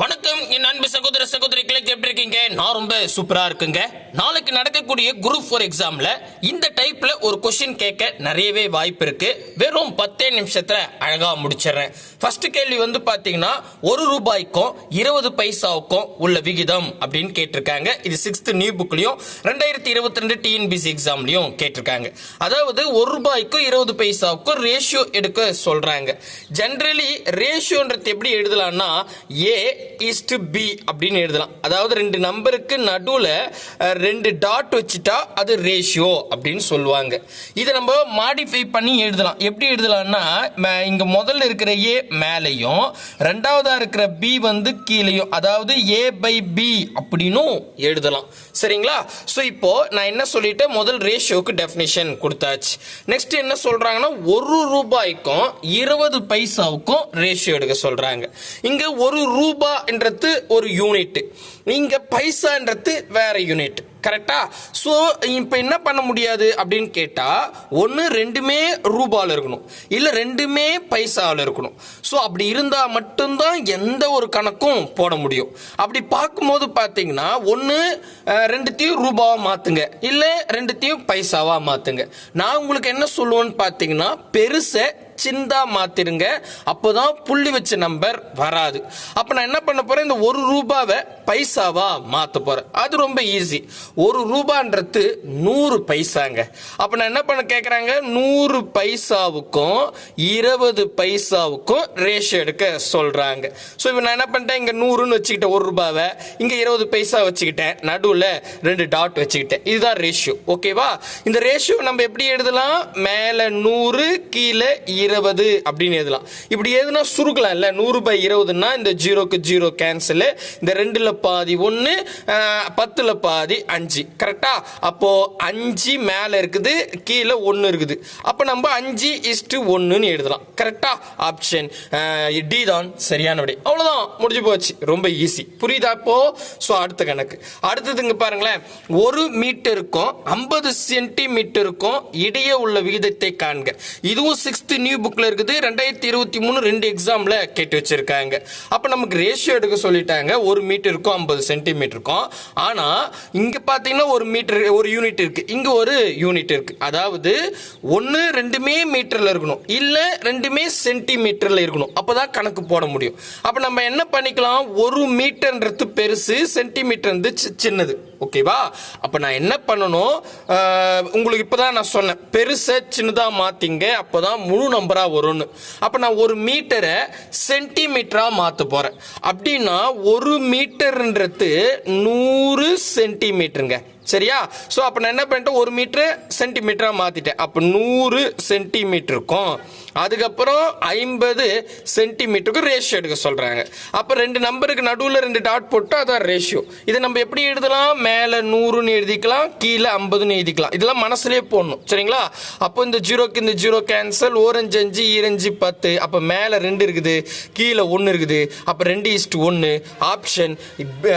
வணக்கம் என் அன்பு சகோதர சகோதரிகளை எப்படி இருக்கீங்க. நான் ரொம்ப சூப்பரா இருக்குங்க. நாளைக்கு நடக்கக்கூடிய குரூப் ஃபோர் எக்ஸாம்ல இந்த டைப்ல ஒரு கொஸ்டின் கேட்க நிறையவே வாய்ப்பு இருக்கு. வெறும் பத்தே நிமிஷத்துல அழகா முடிச்சிடுறேன். ஃபர்ஸ்ட் கேள்வி வந்து பாத்தீங்கன்னா ஒரு ரூபாய்க்கும் இருபது பைசாவுக்கும் உள்ள விகிதம் அப்படின்னு கேட்டிருக்காங்க. இது சிக்ஸ்த் நியூ புக்லயும் ரெண்டாயிரத்தி இருபத்தி ரெண்டு டிஎன்பிசி எக்ஸாம்லயும் கேட்டிருக்காங்க. அதாவது ஒரு ரூபாய்க்கும் இருபது பைசாவுக்கும் ரேஷியோ எடுக்க சொல்றாங்க. ஜென்ரலி ரேஷியோன்றது எப்படி எழுதலாம்னா ஏ இஸ்டு பி அப்படின்னு எழுதலாம். அதாவது ரெண்டு நம்பருக்கு நடுவில் ரெண்டு டாட் வச்சுட்டா அது ரேஷியோ அப்படின்னு சொல்லுவாங்க. இதை நம்ம மாடிஃபை பண்ணி எழுதலாம். எப்படி எழுதலாம்னா ம- முதல்ல இருக்கிற ஏ மேலையும் ரெண்டாவதாக இருக்கிற பி வந்து கீழேயும் அதாவது ஏ பை பி அப்படின்னும் எழுதலாம். சரிங்களா? ஸோ இப்போ நான் என்ன சொல்லிட்டேன்? முதல் ரேஷியோக்கு டெஃபினிஷன் கொடுத்தாச்சு. நெக்ஸ்ட் என்ன சொல்றாங்கன்னா ஒரு ரூபாய்க்கும் இருபது பைசாவுக்கும் ரேஷியோ எடுக்க சொல்றாங்க. இங்க ஒரு ரூபான்றது ஒரு யூனிட் இங்க பைசான்றது வேற யூனிட் கரெக்டா ஸோ இப்போ என்ன பண்ண முடியாது அப்படின்னு கேட்டா ஒன்று ரெண்டுமே ரூபாவில் இருக்கணும். இல்லை ரெண்டுமே பைசாவில் இருக்கணும். ஸோ அப்படி இருந்தால் மட்டும்தான் எந்த ஒரு கணக்கும் போட முடியும். அப்படி பார்க்கும்போது பார்த்தீங்கன்னா ஒன்று ரெண்டுத்தையும் ரூபாவாக மாற்றுங்க இல்லை ரெண்டுத்தையும் பைசாவாக மாற்றுங்க நான் உங்களுக்கு என்ன சொல்லுவேன்னு பார்த்தீங்கன்னா பெருசை சின்னதா மாத்திருங்க அப்போதான் புள்ளி வச்ச நம்பர் வராது. அப்ப நான் என்ன பண்ண போறேன்? இந்த ஒரு ரூபாவை பைசாவா மாத்த போறேன். அது ரொம்ப ஈஸி ஒரு ரூபான்றது நூறு பைசாங்க. அப்ப நான் என்ன பண்ண கேட்குறாங்க நூறு பைசாவுக்கும் இருபது பைசாவுக்கும் ரேஷியோ எடுக்க சொல்றாங்க. ஸோ இப்போ நான் என்ன பண்ணிட்டேன்? இங்க நூறுன்னு வச்சுக்கிட்டேன் ஒரு ரூபாவை. இங்க இருபது பைசா வச்சுக்கிட்டேன் நடுவில் ரெண்டு டாட் வச்சுக்கிட்டேன். இதுதான் ரேஷியோ ஓகேவா இந்த ரேஷியோ நம்ம எப்படி எழுதலாம்? மேலே நூறு கீழே இருபது அப்படின்னு எழுதலாம். இப்படி எதுனா சுருக்கலாம் இல்லை நூறு பை இருபதுன்னா இந்த ஜீரோக்கு ஜீரோ கேன்சல் இந்த ரெண்டுல பாதி ஒன்று பத்துல பாதி அஞ்சு. கரெக்டா அப்போ அஞ்சு மேலே இருக்குது கீழே ஒன்று இருக்குது. அப்போ நம்ம அஞ்சு இஸ்டு ஒன்றுன்னு எழுதலாம். கரெக்டா ஆப்ஷன் டி தான் சரியான விடை அவ்வளோதான் முடிஞ்சு போச்சு. ரொம்ப ஈஸி புரியுதா இப்போ? ஸோ அடுத்த கணக்கு. அடுத்ததுங்க பாருங்களேன். ஒரு மீட்டருக்கும் ஐம்பது சென்டிமீட்டருக்கும் இடையே உள்ள விகிதத்தை காண்க. இதுவும் சிக்ஸ்த் நியூ புக்ல இருக்குது. ரெண்டாயிரத்தி இருபத்தி மூணு ரெண்டு எக்ஸாம்ல கேட்டு வச்சிருக்காங்க. அப்ப நமக்கு ரேஷியோ எடுக்க சொல்லிட்டாங்க. ஒரு மீட்டருக்கும் ஐம்பது சென்டிமீட்டருக்கும் ஆனா இங்க பார்த்தீங்கன்னா ஒரு மீட்டர் ஒரு யூனிட் இருக்கு. இங்கே ஒரு யூனிட் இருக்கு. அதாவது ஒன்று ரெண்டுமே மீட்டரில் இருக்கணும். இல்லை ரெண்டுமே சென்டிமீட்டரில் இருக்கணும். அப்போ தான் கணக்கு போட முடியும். அப்போ நம்ம என்ன பண்ணிக்கலாம்? ஒரு மீட்டர்ன்றது பெருசு சென்டிமீட்டர் வந்து சி- சின்னது. ஓகேவா அப்போ நான் என்ன பண்ணணும்? உங்களுக்கு இப்போ தான் நான் சொன்னேன். பெருசை மாற்றிங்க அப்போ தான் முழு நம்பராக வரும்னு. அப்போ நான் ஒரு மீட்டரை சென்டிமீட்டராக மாற்ற போகிறேன் அப்படின்னா ஒரு மீட்டர்ன்றது நூறு பண்ணுங்க சரியா? ஸோ அப்போ நான் என்ன பண்ணிட்டேன்? ஒரு மீட்டர் சென்டிமீட்டரா மாத்திட்டேன். அப்போ நூறு சென்டிமீட்டருக்கும் அதுக்கப்புறம் ஐம்பது சென்டிமீட்டருக்கு ரேஷியோ எடுக்க சொல்கிறாங்க அப்போ ரெண்டு நம்பருக்கு நடுவில் ரெண்டு டாட் போட்டு அதான் ரேஷியோ இதை நம்ம எப்படி எழுதலாம்? மேலே நூறுன்னு எழுதிக்கலாம் கீழே ஐம்பதுன்னு எழுதிக்கலாம். இதெல்லாம் மனசுலேயே போடணும். சரிங்களா? அப்போ இந்த ஜீரோக்கு இந்த ஜீரோ கேன்சல் ஓரஞ்சு அஞ்சு ஈரஞ்சு பத்து. அப்போ மேலே ரெண்டு இருக்குது கீழே ஒன்று இருக்குது. அப்போ ரெண்டு இஸ்ட் ஒன்று ஆப்ஷன்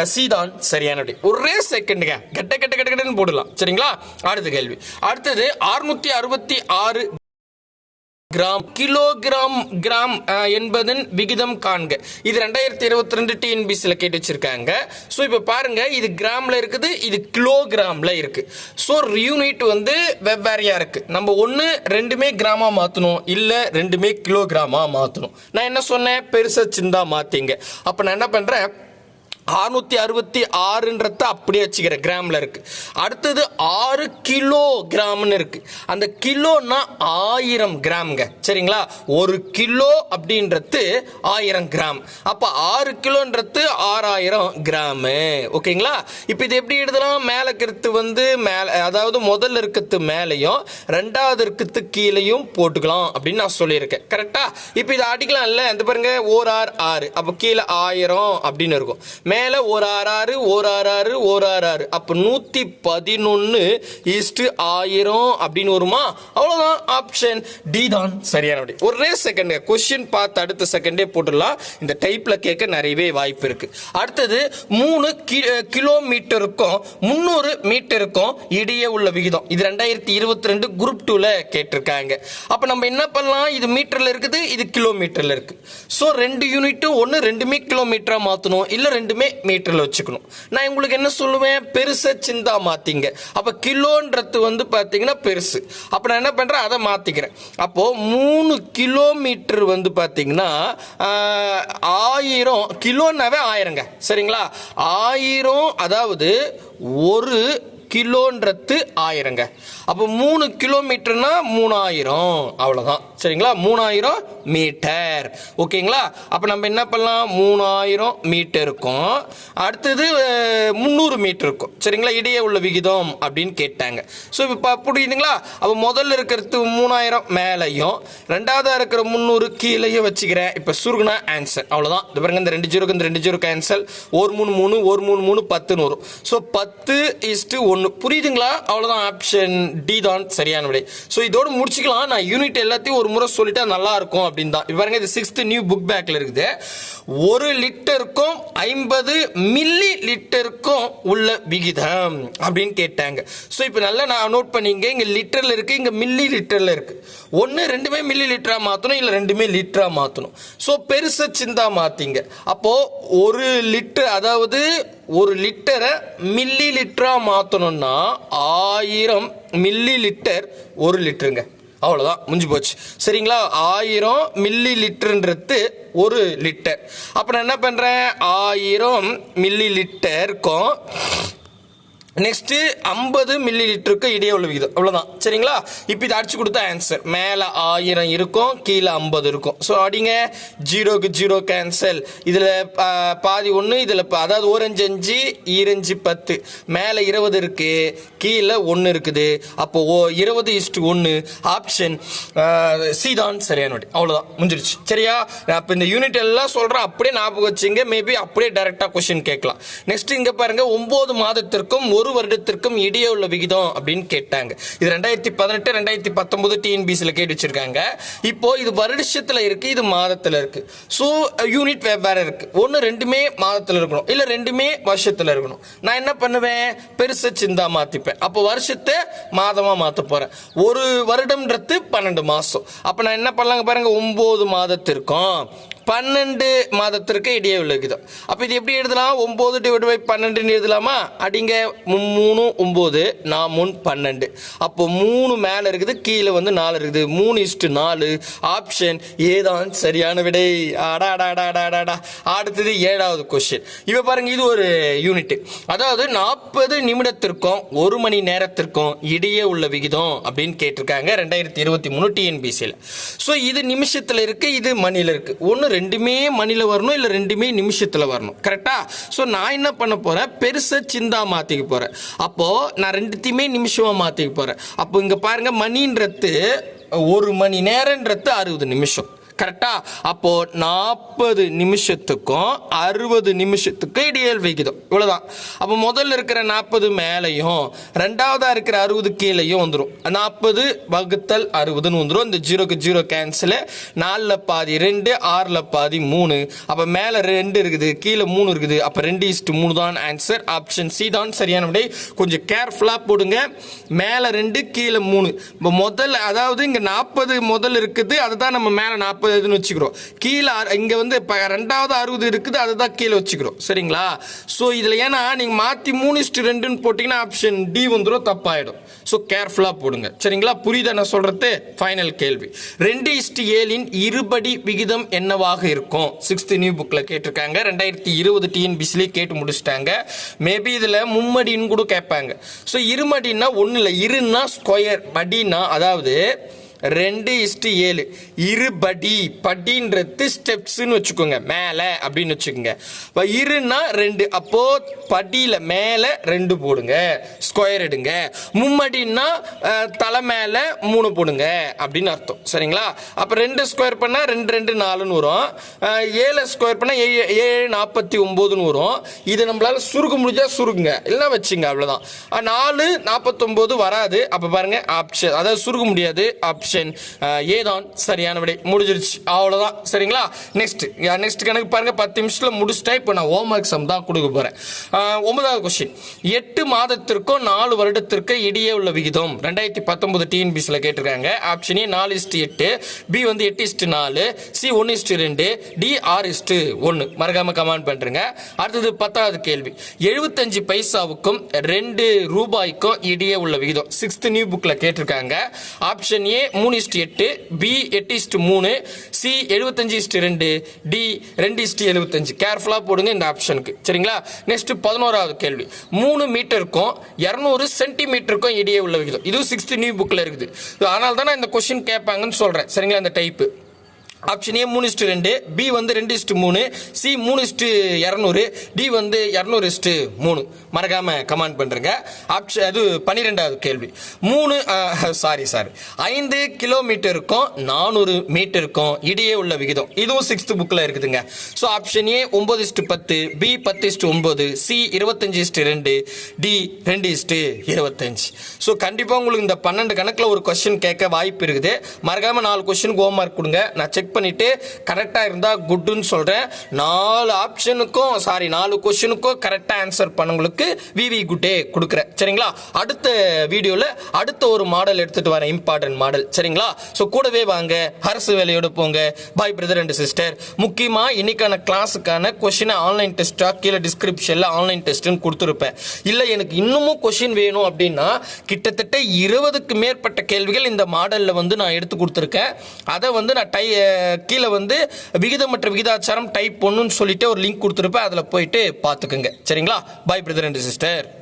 சி தான் சரியான ஒரே செகண்டுங்க கெட்ட கெட்ட கெட்ட கட்டன்னு போடலாம். சரிங்களா? அடுத்த கேள்வி. அடுத்தது அறுநூத்தி அறுபத்தி ஆறு கிராம் கிலோகிராம் கிராம் என்பதன் விகிதம் காண்க. இது ரெண்டாயிரத்தி இருபத்தி ரெண்டு டிஎன்பிசியில் கேட்டு வச்சிருக்காங்க. ஸோ இப்போ பாருங்க இது கிராமில் இருக்குது இது கிலோகிராமில் இருக்கு. ஸோ யூனிட் வந்து வெவ்வேறையாக இருக்கு. நம்ம ஒன்று ரெண்டுமே கிராமாக மாற்றணும் இல்லை ரெண்டுமே கிலோகிராமாக மாற்றணும் நான் என்ன சொன்னேன்? பெருசாக சிந்தா மாற்றிங்க அப்போ நான் என்ன பண்ணுறேன் அறுநூத்தி அறுபத்தி ஆறுன்றத அப்படியே வச்சுக்கிறேன் கிராமில் இருக்கு. அடுத்தது ஆறு கிலோ கிராம்னு இருக்கு. அந்த கிலோனா ஆயிரம் கிராம்ங்க. சரிங்களா? ஒரு கிலோ அப்படின்றது ஆயிரம் கிராம். அப்ப ஆறு கிலோன்றது ஆறாயிரம் கிராம். ஓகேங்களா? இப்போ இது எப்படி எழுதலாம்? மேலே இருக்கிறது வந்து மேலே அதாவது முதல்ல இருக்கிறது மேலையும் ரெண்டாவது இருக்கிறது கீழேயும் போட்டுக்கலாம் அப்படின்னு நான் சொல்லியிருக்கேன். கரெக்டா இப்போ இதை அடிக்கலாம் இந்த பாருங்க ஓர் ஆறு ஆறு. அப்போ கீழே ஆயிரம் அப்படின்னு இருக்கும். மே மேலே ஒரு ஆறாறு ஒரு ஆறாறு ஒரு ஆறாறு. அப்போ நூற்றி பதினொன்று ஈஸ்ட்டு ஆயிரம் அப்படின்னு வருமா? அவ்வளோதான் ஆப்ஷன் டி தான் சரியான விடை ஒரே செகண்ட் கொஸ்டின் பார்த்து அடுத்த செகண்டே போட்டுடலாம். இந்த டைப்பில் கேட்க நிறையவே வாய்ப்பு இருக்கு. அடுத்தது மூணு கி- கிலோமீட்டருக்கும் முந்நூறு மீட்டருக்கும் இடையே உள்ள விகிதம். இது ரெண்டாயிரத்தி இருபத்தி ரெண்டு குரூப் டூல கேட்டிருக்காங்க. அப்ப நம்ம என்ன பண்ணலாம்? இது மீட்டர்ல இருக்குது இது கிலோமீட்டர்ல இருக்கு. ஸோ ரெண்டு யூனிட்டும் ஒன்று ரெண்டுமே கிலோமீட்டரா மாத்தணும். இல்ல ரெண்டுமே மீட்டரில் வச்சுக்கணும். நான் உங்களுக்கு என்ன சொல்லுவேன்? பெருசை சிந்தா மாற்றிங்க அப்போ கிலோன்றது வந்து பார்த்தீங்கன்னா பெருசு. அப்போ நான் என்ன பண்ணுறேன் அதை மாற்றிக்கிறேன் அப்போது மூணு கிலோமீட்டர் வந்து பார்த்தீங்கன்னா ஆயிரம் கிலோன்னாவே ஆயிரங்க. சரிங்களா? ஆயிரம் அதாவது ஒரு கிலோன்றது ஆயிரங்க. அப்போ மூணு கிலோமீட்டர்னா மூணாயிரம். அவ்வளோதான் சரிங்களா? மூணாயிரம் மீட்டர். ஓகேங்களா? அப்போ நம்ம என்ன பண்ணலாம்? மூணாயிரம் மீட்டர் இருக்கும். அடுத்தது முந்நூறு மீட்டர் இருக்கும். சரிங்களா? இடையே உள்ள விகிதம் அப்படின்னு கேட்டாங்க. ஸோ இப்போ புரியுதுங்களா? அப்போ முதல்ல இருக்கிறது மூணாயிரம் மேலேயும் ரெண்டாவதாக இருக்கிற முந்நூறு கீழேயும் வச்சுக்கிறேன். இப்போ சுருகுனா ஆன்சர் அவ்வளோதான் இது பாருங்க இந்த ரெண்டு ஜீரோக்கு இந்த ரெண்டு ஜீரோ கேன்சல் ஒரு மூணு மூணு ஒரு மூணு மூணு பத்துன்னு வரும் ஸோ பத்து இஸ்ட்டு ஒன்று புரியுதுங்களா? அவ்வளோதான் ஆப்ஷன் டி தான். சரியான விடை. ஸோ இதோட முடிச்சுக்கலாம். நான் யூனிட் எல்லாத்தையும் ஒரு முறை சொல்லிட்டா நல்லா இருக்கும் அப்படின்னு தான். பாருங்க இது சிக்ஸ்த் நியூ புக் பேக்கில் இருக்குது. ஒரு லிட்டருக்கும் ஐம்பது மில்லி லிட்டருக்கும் உள்ள விகிதம் அப்படின்னு கேட்டாங்க. ஸோ இப்போ நல்லா நான் நோட் பண்ணிங்க இங்கே லிட்டரில் இருக்குது இங்கே மில்லி லிட்டரில் இருக்குது ஒன்று ரெண்டுமே மில்லி லிட்டராக மாற்றணும் இல்லை ரெண்டுமே லிட்டராக மாற்றணும் ஸோ பெருசை சிந்தா மாற்றிங்க அப்போது ஒரு லிட்டர் அதாவது ஒரு லிட்டரை மில்லி லிட்டராக மாற்றணும்னா ஆயிரம் மில்லி லிட்டர் ஒரு லிட்டருங்க. அவ்வளோதான் முடிஞ்சு போச்சு. சரிங்களா? ஆயிரம் மில்லி லிட்டருன்றது ஒரு லிட்டர். அப்போ நான் என்ன பண்ணுறேன் ஆயிரம் மில்லி லிட்டருக்கும் நெக்ஸ்ட் ஐம்பது மில்லி லிட்டருக்கு இடையே உள்ள விகிதம். அவ்வளோதான் சரிங்களா? இப்போ இதை அடிச்சு கொடுத்தா ஆன்சர் மேலே ஆயிரம் இருக்கும் கீழே ஐம்பது இருக்கும். ஸோ அடிங்க. ஜீரோக்கு ஜீரோ கேன்சல் இதில் பாதி ஒன்று இதில் அதாவது ஓரஞ்சு அஞ்சு ஈரஞ்சு பத்து. மேலே இருபது இருக்கு கீழே ஒன்று இருக்குது. அப்போ ஓ இருபது இஸ்டு ஒன்று ஆப்ஷன் சி தான் சரியான வட்டி அவ்வளோதான் முடிஞ்சிருச்சு. சரியா? அப்போ இந்த யூனிட் எல்லாம் சொல்கிறேன் அப்படியே ஞாபகம் வச்சுங்க. மேபி அப்படியே டைரெக்டாக கொஷின் கேட்கலாம். நெக்ஸ்ட் இங்கே பாருங்கள் ஒம்பது மாதத்திற்கும் ஒரு வருடத்திற்கும் இடையே உள்ள விகிதம் அப்படின்னு கேட்டாங்க. இது ரெண்டாயிரத்தி பதினெட்டு ரெண்டாயிரத்தி பத்தொன்பது டிஎன்பிசியில் கேட்டு வச்சிருக்காங்க. இப்போ இது வருடத்தில் இருக்கு இது மாதத்தில் இருக்கு. ஸோ யூனிட் வெவ்வேறு இருக்கு. ஒன்று ரெண்டுமே மாதத்தில் இருக்கணும். இல்லை ரெண்டுமே வருஷத்தில் இருக்கணும். நான் என்ன பண்ணுவேன்? பெருசை சிந்தா மாற்றிப்பேன் அப்போ வருஷத்தை மாதமாக மாற்ற போகிறேன் ஒரு வருடம்ன்றது பன்னெண்டு மாதம் அப்போ நான் என்ன பண்ணலாங்க பாருங்க ஒம்பது மாதத்திற்கும் பன்னெண்டு மாதத்திற்கு இடையே உள்ள விகிதம் அப்போ இது எப்படி எழுதலாம்? ஒம்பது டிவைட் பை பன்னெண்டுன்னு எழுதலாமா? அடிங்க மூணு ஒம்பது நான் முன் பன்னெண்டு. அப்போ மூணு மேலே இருக்குது கீழே வந்து நாலு இருக்குது. மூணு இஸ்டு நாலு. ஆப்ஷன் ஏதான் சரியான விடை. அடா அடா அடா அடா அடாடா அடுத்தது ஏழாவது கொஸ்டின் இப்போ பாருங்க இது ஒரு யூனிட் அதாவது நாற்பது நிமிடத்திற்கும் ஒரு மணி நேரத்திற்கும் இடையே உள்ள விகிதம் அப்படின்னு கேட்டிருக்காங்க ரெண்டாயிரத்தி இருபத்தி மூணு டிஎன்பிசியில் ஸோ இது நிமிஷத்தில் இருக்கு இது மணியில் இருக்கு. ஒன்று ரெண்டுமே மணியில் வரணும் இல்லை ரெண்டுமே நிமிஷத்தில் வரணும். கரெக்டா ஸோ நான் என்ன பண்ண போறேன்? பெருசா சிந்தா மாற்றிக்க போறேன். அப்போ நான் ரெண்டுத்தையுமே நிமிஷமா மாற்றிக்க போறேன். அப்போ இங்கே பாருங்க மணின்றது ஒரு மணி நேரன்றது அறுபது நிமிஷம். கரெக்டா அப்போ நாற்பது நிமிஷத்துக்கும் அறுபது நிமிஷத்துக்கும் இடையல் விகிதம் இவ்வளோதான் அப்போ முதல்ல இருக்கிற நாற்பது மேலேயும் ரெண்டாவதாக இருக்கிற அறுபது கீழேயும் வந்துடும் நாற்பது வகுத்தல் அறுபதுன்னு வந்துடும் இந்த ஜீரோக்கு ஜீரோ கேன்சலு நாலில் பாதி ரெண்டு ஆறில் பாதி மூணு. அப்போ மேலே ரெண்டு இருக்குது கீழே மூணு இருக்குது. அப்போ ரெண்டு இஸ்ட்டு மூணு தான் ஆன்சர் ஆப்ஷன் சி தான் சரியான விடை கொஞ்சம் கேர்ஃபுல்லாக போடுங்க. மேலே ரெண்டு கீழே மூணு. இப்போ முதல்ல அதாவது இங்கே நாற்பது முதல் இருக்குது. அதுதான் நம்ம மேலே நாற்பது இதுன்னு வச்சுக்கிறோம். கீழே இங்கே வந்து இப்போ ரெண்டாவது அறுபது இருக்குது அதை தான் கீழே வச்சுக்கிறோம். சரிங்களா? ஸோ இதில் ஏன்னா நீங்கள் மாற்றி மூணு இஸ்டு ரெண்டுன்னு போட்டிங்கன்னா ஆப்ஷன் டி வந்துடும் தப்பாயிடும். ஸோ கேர்ஃபுல்லாக போடுங்க. சரிங்களா? புரியுதா நான் சொல்கிறது ஃபைனல் கேள்வி. ரெண்டு இஸ்டு ஏழின் இருபடி விகிதம் என்னவாக இருக்கும்? சிக்ஸ்த் நியூ புக்கில் கேட்டிருக்காங்க. ரெண்டாயிரத்தி இருபது டிஎன்பிசிலே கேட்டு முடிச்சிட்டாங்க. மேபி இதில் மும்மடின்னு கூட கேட்பாங்க. ஸோ இருமடின்னா ஒன்றும் இல்லை இருன்னா ஸ்கொயர் மடின்னா அதாவது ரெண்டு இஸ்டு ஏழு. இருபடி படின்றது ஸ்டெப்ஸ்னு வச்சுக்கோங்க. மேலே அப்படின்னு வச்சுக்கோங்க. இப்போ இருன்னா ரெண்டு. அப்போ படியில் மேலே ரெண்டு போடுங்க. ஸ்கொயர் எடுங்க. மும்மடின்னா தலை மேலே மூணு போடுங்க அப்படின்னு அர்த்தம். சரிங்களா? அப்போ ரெண்டு ஸ்கொயர் பண்ணால் ரெண்டு ரெண்டு நாலுன்னு வரும். ஏழு ஸ்கொயர் பண்ணால் ஏழு ஏழு நாற்பத்தி ஒம்போதுன்னு வரும். இது நம்மளால் சுருக்க முடிஞ்சால் சுருக்குங்க. இல்லைனா வச்சுங்க அவ்வளோதான் நாலு நாற்பத்தொம்போது வராது. அப்போ பாருங்கள் ஆப்ஷன் அதாவது சுருக்க முடியாது. ஆப்ஷன் ஆப்ஷன் uh, ஏதான் சரியான விடை முடிஞ்சிருச்சு. அவ்வளோதான் சரிங்களா? நெக்ஸ்ட் நெக்ஸ்ட் கணக்கு பாருங்கள் பத்து நிமிஷத்தில் முடிச்சுட்டா இப்போ நான் ஹோம் ஒர்க் சம் தான் கொடுக்க போகிறேன் uh, ஒன்பதாவது கொஸ்டின் எட்டு மாதத்திற்கும் நாலு வருடத்திற்கு இடையே உள்ள விகிதம். ரெண்டாயிரத்தி பத்தொன்பது டிஎன்பிசியில் கேட்டிருக்காங்க. ஆப்ஷன் ஏ நாலு இஸ்டு எட்டு. பி வந்து எட்டு இஸ்டு நாலு. சி ஒன்று இஸ்டு ரெண்டு. டி ஆறு இஸ்டு ஒன்று மறக்காமல் கமெண்ட் பண்ணுறேங்க அடுத்தது பத்தாவது கேள்வி. எழுபத்தஞ்சு பைசாவுக்கும் ரெண்டு ரூபாய்க்கும் இடையே உள்ள விகிதம். சிக்ஸ்த் நியூ புக்கில் கேட்டிருக்காங்க. ஆப்ஷன் ஏ மூணு இஸ்டு எட்டு பி எட்டு இஸ்டு மூணு சி எழுபத்தஞ்சு இஸ்டு ரெண்டு டி ரெண்டு இஸ்டு எழுபத்தஞ்சு. கேர்ஃபுல்லாக போடுங்க இந்த ஆப்ஷனுக்கு சரிங்களா? நெக்ஸ்ட் பதினோராவது கேள்வி. மூணு மீட்டருக்கும் இரநூறு சென்டிமீட்டருக்கும் இடையே உள்ள விகிதம். இதுவும் சிக்ஸ்த் நியூ புக்கில் இருக்குது. அதனால தான் நான் இந்த கொஸ்டின் கேட்பாங்கன்னு சொல்கிறேன் சரிங்களா? இந்த டைப்பு ஆப்ஷன் ஏ மூணு இஸ்டு ரெண்டு. பி வந்து ரெண்டு இஸ்டு மூணு. சி மூணு இஸ்டு இரநூறு. டி வந்து இரநூறு இஸ்டு மூணு. மறக்காமல் கமெண்ட் பண்ணுறங்க ஆப்ஷன் அது பன்னிரெண்டாவது கேள்வி. மூணு சாரி சாரி ஐந்து கிலோமீட்டருக்கும் நானூறு மீட்டருக்கும் இடையே உள்ள விகிதம். இதுவும் சிக்ஸ்த்து புக்கில் இருக்குதுங்க. ஸோ ஆப்ஷன் ஏ ஒம்பது இஸ்டு பத்து. பி பத்து இஸ்டு ஒம்பது சி இருபத்தஞ்சு இஸ்டு ரெண்டு. டி ரெண்டு இஸ்டு இருபத்தஞ்சு. ஸோ கண்டிப்பாக உங்களுக்கு இந்த பன்னெண்டு கணக்கில் ஒரு கொஸ்டின் கேட்க வாய்ப்பு இருக்குது. மறக்காமல் நாலு கொஸ்டினுக்கு ஹோம் மார்க் கொடுங்க. நான் செக் பண்ணிட்டு கரெக்டாக இருந்தால் குட்டுன்னு சொல்கிறேன் நாலு ஆப்ஷனுக்கும் சாரி நாலு கொஸ்டினுக்கும் கரெக்டாக ஆன்சர் பண்ணவங்களுக்கு விவி குட்டே கொடுக்குறேன். சரிங்களா? அடுத்த வீடியோவில் அடுத்த ஒரு மாடல் எடுத்துகிட்டு வரேன் இம்பார்ட்டன்ட் மாடல் சரிங்களா? ஸோ கூடவே வாங்க அரசு வேலையோடு போங்க. பாய் பிரதர் அண்ட் சிஸ்டர் முக்கியமாக இன்னைக்கான கிளாஸுக்கான கொஷினை ஆன்லைன் டெஸ்ட்டாக கீழே டிஸ்கிரிப்ஷனில் ஆன்லைன் டெஸ்ட்டுன்னு கொடுத்துருப்பேன். இல்லை எனக்கு இன்னமும் கொஷின் வேணும் அப்படின்னா கிட்டத்தட்ட இருபதுக்கு மேற்பட்ட கேள்விகள் இந்த மாடலில் வந்து நான் எடுத்து கொடுத்துருக்கேன். அதை வந்து நான் டை கீழே வந்து விகிதமற்ற விகிதாச்சாரம் டைப் ஒன்றுன்னு சொல்லிட்டு ஒரு லிங்க் கொடுத்துருப்பேன். அதில் போயிட்டு பார்த்துக்குங்க. சரிங்களா? பாய் பிரதர் அண்ட் சிஸ்டர்